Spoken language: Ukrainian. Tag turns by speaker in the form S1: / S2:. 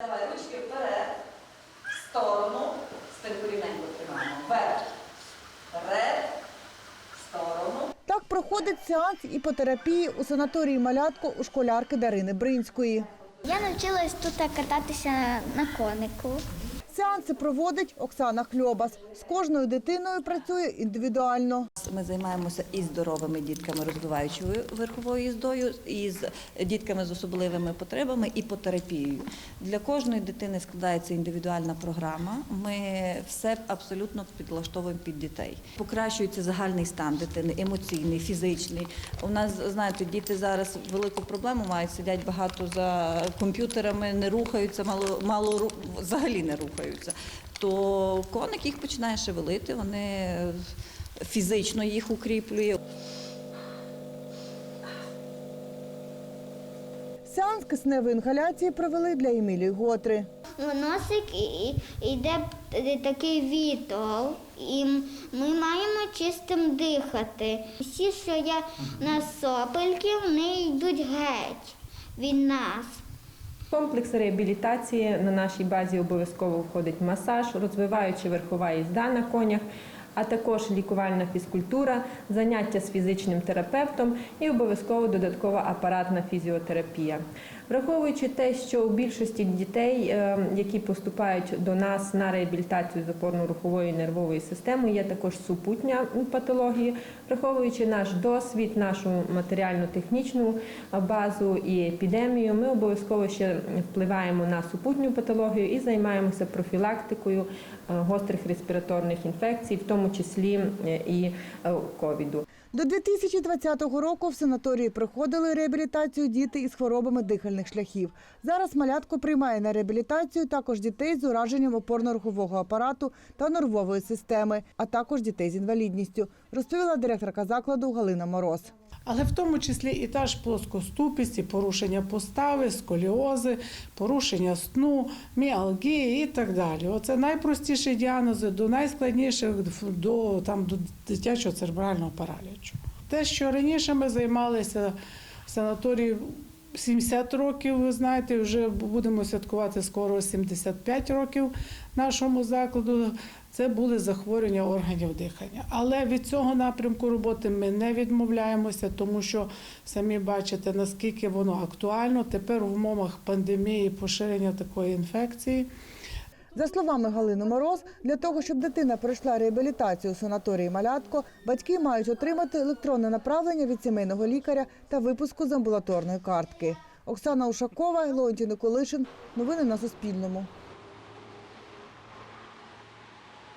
S1: Давай ручки вперед, в сторону, спинку рівненько тримаємо. Вверх, вперед, в сторону.
S2: Так проходить сеанс іпотерапії у санаторії малятко у школярки Дарини Бринської.
S3: Я навчилась тут кататися на конику.
S2: Сеанси проводить Оксана Хльобас. З кожною дитиною працює індивідуально.
S1: Ми займаємося і здоровими дітками, розвиваючою верховою їздою, і з дітками з особливими потребами, і по терапією. Для кожної дитини складається індивідуальна програма. Ми все абсолютно підлаштовуємо під дітей. Покращується загальний стан дитини, емоційний, фізичний. У нас, знаєте, діти зараз велику проблему мають, сидять багато за комп'ютерами, не рухаються, мало, мало взагалі не рухаються. То коник їх починає шевелити, вони фізично їх укріплює.
S2: Сеанс кисневої інгаляції провели для Емілії Готри.
S3: В носик йде такий вітол, і ми маємо чистим дихати. Всі, що є на сопельки, вони йдуть геть від нас.
S4: Комплекс реабілітації. На нашій базі обов'язково входить масаж, розвиваючи верхова їзда на конях, а також лікувальна фізкультура, заняття з фізичним терапевтом і обов'язково додаткова апаратна фізіотерапія. Враховуючи те, що у більшості дітей, е, які поступають до нас на реабілітацію з опорно-рухової нервової системи, є також супутня патології, враховуючи наш досвід, нашу матеріально-технічну базу і епідемію, ми обов'язково ще впливаємо на супутню патологію і займаємося профілактикою е, гострих респіраторних інфекцій, в тому числі е, і е, ковіду.
S2: До 2020 року в санаторії проходили реабілітацію діти із хворобами дихальних шляхів. Зараз малятко приймає на реабілітацію також дітей з ураженням опорно-рухового апарату та нервової системи, а також дітей з інвалідністю, розповіла директорка закладу Галина Мороз.
S5: Але в тому числі і та ж плоскоступість, і порушення постави, сколіози, порушення сну, міалгії і так далі. Оце найпростіші діагнози до найскладніших до, там, до дитячого церебрального паралічу. Те, що раніше ми займалися санаторії 70 років, ви знаєте, вже будемо святкувати скоро 75 років нашому закладу. Це були захворювання органів дихання. Але від цього напрямку роботи ми не відмовляємося, тому що самі бачите, наскільки воно актуально тепер в умовах пандемії поширення такої інфекції.
S2: За словами Галини Мороз, для того, щоб дитина пройшла реабілітацію у санаторії Малятко, батьки мають отримати електронне направлення від сімейного лікаря та випуску з амбулаторної картки. Оксана Ушакова, Леонтій Николишин. Новини на Суспільному.